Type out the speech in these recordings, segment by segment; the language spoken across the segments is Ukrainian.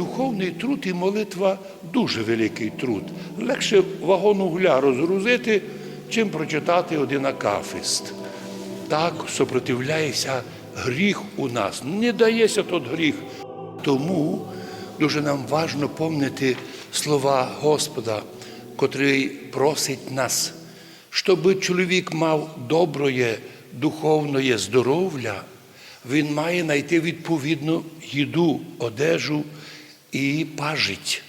духовний труд і молитва дуже великий труд. Легше вагон угля розгрузити, чим прочитати один акафист. Так супротивляється гріх у нас. Не дається тот гріх. Тому дуже нам важно помнити слова Господа, котрий просить нас, щоб чоловік мав доброє, духовне здоров'я, він має знайти відповідну їду, одежу і пажить.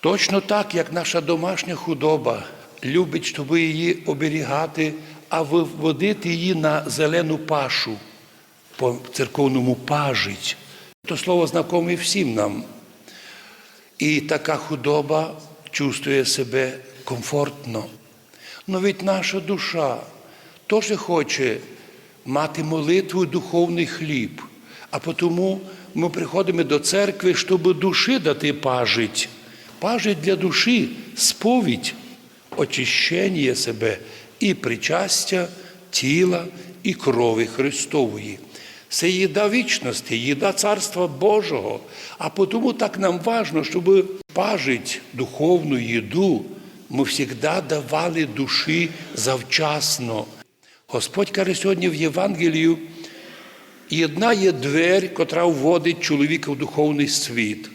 Точно так, як наша домашня худоба любить, щоб її оберігати, а виводити її на зелену пашу по церковному пажить. То слово знакоме всім нам. І така худоба чувствує себе комфортно. Но ведь наша душа теж хоче мати молитву духовний хліб. А тому ми приходимо до церкви, щоб душі дати пажить. Пажить для душі сповідь, очищення себе і причастя тіла і крові Христової. Це їда вічності, їда Царства Божого. А тому так нам важно, щоб пажить духовну їду ми завжди давали душі завчасно. Господь каже сьогодні в Євангелію, Єдна є двері, котра вводить чоловіка в духовний світ.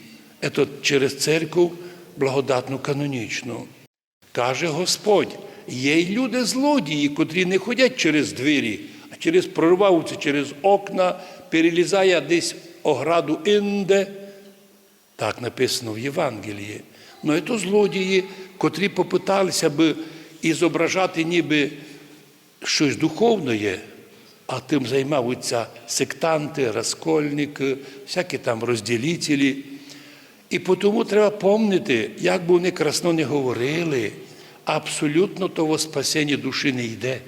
Це через церкву благодатну канонічну. Каже Господь, є й люди злодії, котрі не ходять через двері, а через прорваються через окна, перелізає десь ограду інде. Так написано в Євангелії. Ну, це злодії, котрі попиталися би і ніби щось духовне, а тим займаються сектанти, розкольники, всякі там розділителі. І тому треба пам'ятати, як би вони красно не говорили, абсолютно того спасення душі не йде.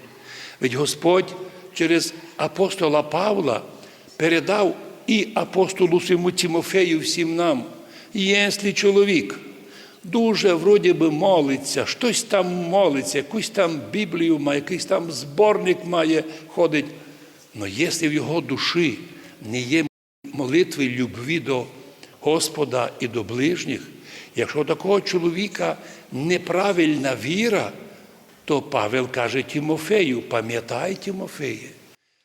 Ведь Господь через апостола Павла передав і апостолу своєму Тимофею всім нам, якщо чоловік дуже вроді би молиться, щось там молиться, якусь там Біблію має, якийсь там зборник має ходить. Но якщо в його душі не є молитви любві до Господа і до ближніх, якщо у такого чоловіка неправильна віра, то Павел каже Тимофею, пам'ятай Тимофеє,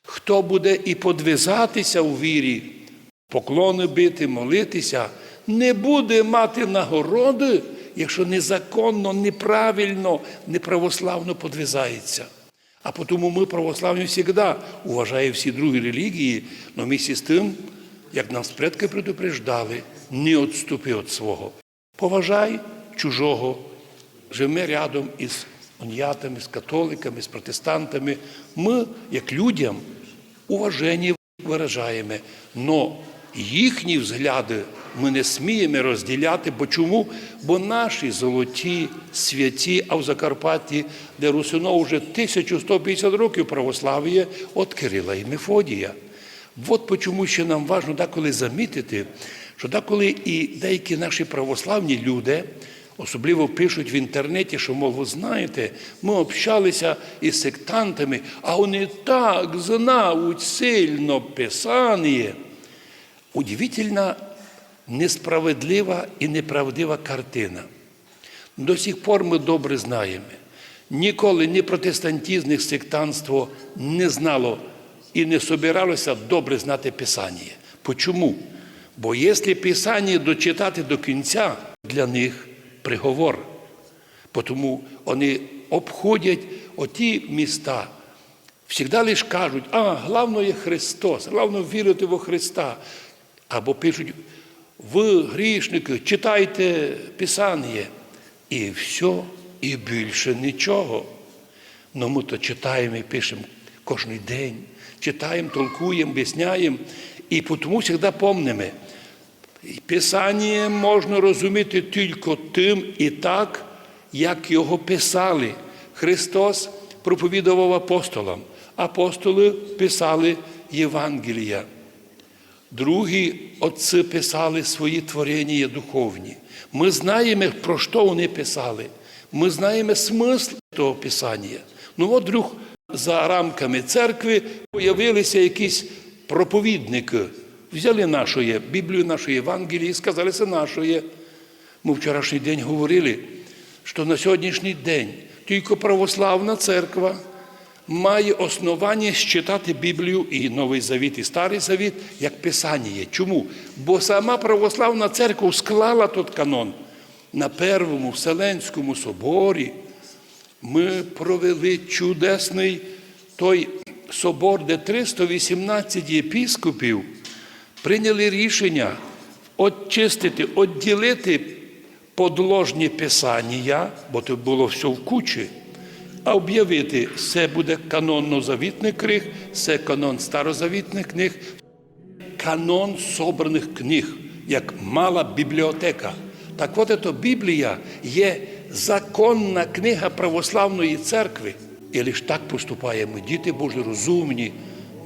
хто буде і подвизатися у вірі, поклони бити, молитися, не буде мати нагороди, якщо незаконно, неправильно, неправославно подвизається. А тому ми православні завжди уважаємо всі другі релігії, але місці з тим, як нас предки предупреждали, не відступи від свого. Поважай чужого, живи рядом із унятами, з католиками, з протестантами. Ми, як людям, уваження виражаємо, але їхні взгляди ми не сміємо розділяти. Бо чому? Бо наші золоті, святі, а в Закарпатті, де Русино вже 1150 років православ'я від Кирила і Мефодія. От чому ще нам важливо деколи замітити, що деколи і деякі наші православні люди, особливо пишуть в інтернеті, що, мов, ви знаєте, ми общалися із сектантами, а вони так знають сильно Писання. Удивительна, несправедлива і неправдива картина. До сих пор ми добре знаємо. Ніколи ні протестантизм, ні сектантство не знало і не собиралося добре знати Писання. Почому? Бо якщо Писання дочитати до кінця, для них приговор. Тому вони обходять оті міста. Всегда лише кажуть, а, головне є Христос, головне вірити во Христа. Або пишуть, ви грішники, читайте Писання. І все, і більше нічого. Ну ми то читаємо і пишемо кожен день, читаємо, толкуємо, об'ясняємо. І тому завжди помнимо, Писання можна розуміти тільки тим і так, як його писали. Христос проповідував апостолам, апостоли писали Євангелія. Другі отці писали свої творення духовні. Ми знаємо, про що вони писали. Ми знаємо смисл того писання. Ну от друг за рамками церкви з'явилися якісь проповідники, Взяли нашої, Біблію нашої Євангелії і сказали, це нашої. Ми вчорашній день говорили, що на сьогоднішній день тільки православна церква має основання считати Біблію і Новий Завіт, і Старий Завіт як Писання. Чому? Бо сама православна церква склала тут канон на Первому Вселенському соборі. Ми провели чудесний той собор, де 318 єпіскопів прийняли рішення очистити, відділити подложні писання, бо це було все в кучі, а об'явити, це буде канонно-завітний книг, це канон старозавітних книг, канон собраних книг, як мала бібліотека. Так от це Біблія є законна книга православної церкви. І лише так поступаємо. Діти Божі розумні,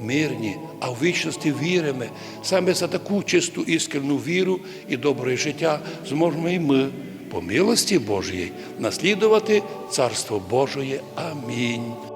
мирні, а в вічності віримо. Саме за таку чисту іскренну віру і добре життя зможемо і ми, по милості Божої, наслідувати Царство Божої. Амінь.